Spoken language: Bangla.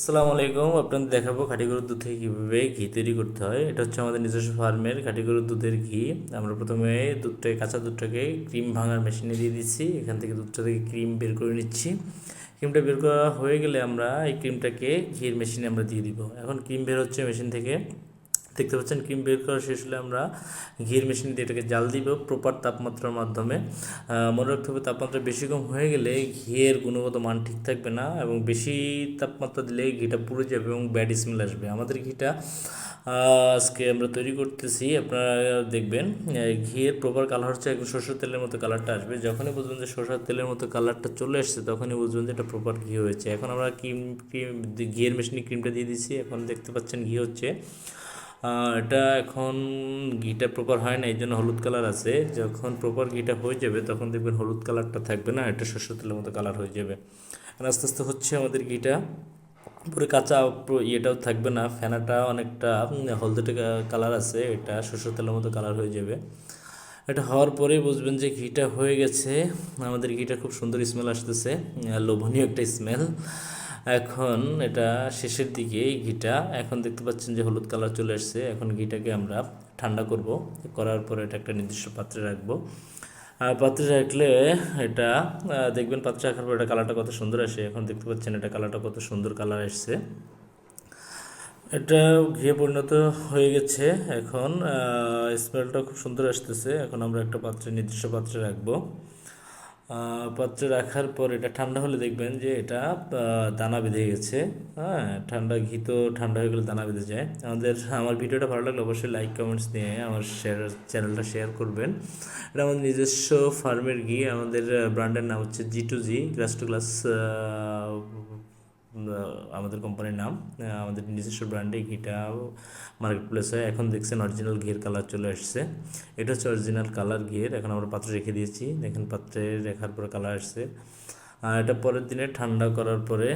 আসসালামু আলাইকুম, আপনাদের দেখাবো খাঁটি গরুর দুধ থেকে কীভাবে ঘি তৈরি করতে হয়। এটা হচ্ছে আমাদের নিজস্ব ফার্মের খাঁটি গরুর দুধের ঘি। আমরা প্রথমে দুধটাকে কাঁচা দুধটাকে ক্রিম ভাঙার মেশিনে দিয়ে দিচ্ছি। এখান থেকে দুধটা থেকে ক্রিম বের করে নিচ্ছি। ক্রিমটা বের করা হয়ে গেলে আমরা এই ক্রিমটাকে ঘির মেশিনে আমরা দিয়ে দিব। এখন ক্রিম বের হচ্ছে মেশিন থেকে। দেখতে পাচ্ছেন ক্রিম বের করা শেষ হলে আমরা ঘির মেশিন দিয়ে এটাকে জাল দিব প্রপার তাপমাত্রার মাধ্যমে। মনে রাখতে হবে তাপমাত্রা বেশি কম হয়ে গেলে ঘিয়ের গুণগত মান ঠিক থাকবে না এবং বেশি তাপমাত্রা দিলে ঘিটা পুড়ে যাবে এবং ব্যাড স্মেল আসবে। আমাদের ঘিটা আজকে আমরা তৈরি করতেছি, আপনারা দেখবেন ঘিয়ের প্রপার কালার হচ্ছে একদম সরষের তেলের মতো কালারটা আসবে। যখনই বুঝবেন যে সরষের তেলের মতো কালারটা চলে আসছে, তখনই বুঝবেন যে এটা প্রপার ঘি হয়েছে। এখন আমরা ক্রিম ক্রিম, ঘিয়ের মেশিনে ক্রিমটা দিয়ে দিচ্ছি এখন দেখতে পাচ্ছেন ঘি হচ্ছে এটা এখন ঘিটা প্রপার হয় না এই জন্য হলুদ কালার আছে। যখন প্রপার ঘিটা হয়ে যাবে, তখন দেখবেন হলুদ কালারটা থাকবে না, এটা শস্য তেলের মতো কালার হয়ে যাবে। আর আস্তে আস্তে হচ্ছে আমাদের ঘিটা পুরো কাঁচা ইয়েটাও থাকবে না, ফেনাটা অনেকটা হলদেটে কালার আছে, এটা শস্য তেলের মতো কালার হয়ে যাবে। এটা হওয়ার পরেই বুঝবেন যে ঘিটা হয়ে গেছে। আমাদের ঘিটা খুব সুন্দর স্মেল আসতেছে লোভনীয় একটা স্মেল এখন এটা শেষের দিকে এই ঘিটা। এখন দেখতে পাচ্ছেন যে হলুদ কালার চলে আসছে এখন ঘিটাকে আমরা ঠান্ডা করব। করার পরে এটা একটা নির্দিষ্ট পাত্রে রাখব। আর পাত্রে রাখলে এটা দেখবেন পাত্রে রাখার পর এটা কালারটা কত সুন্দর আসে। এখন দেখতে পাচ্ছেন এটা কালারটা কত সুন্দর কালার আসছে এটা ঘিয়ে পরিণত হয়ে গেছে। এখন স্মেলটা খুব সুন্দর আসতেছে। এখন আমরা একটা পাত্রে, নির্দিষ্ট পাত্রে রাখব। পাত্রে রাখার পর এটা ঠান্ডা হলে দেখবেন যে এটা দানা বেঁধে গেছে। হ্যাঁ ঠান্ডা ঘি তো ঠান্ডা হয়ে গেলে দানা বেঁধে যায়। আমাদের, আমার ভিডিওটা ভালো লাগলে অবশ্যই লাইক কমেন্টস নিয়ে আমার শেয়ার চ্যানেলটা শেয়ার করবেন। এটা আমাদের নিজস্ব ফার্মের ঘি আমাদের ব্র্যান্ডের নাম হচ্ছে G two G glass two glass আমাদের কোম্পানির নাম আমাদের নিজস্ব ব্র্যান্ডে ঘিটা মার্কেট প্লেসে এখন দেখছেন অরিজিনাল ঘিয়ের কালার চলে আসছে। এটা হচ্ছে অরিজিনাল কালার ঘিয়ের, এখন আমরা পাত্রে রেখে দিয়েছি। দেখেন পাত্রে রেখার পরে কালার আসছে। আর এটা পরের দিনে ঠান্ডা করার পরে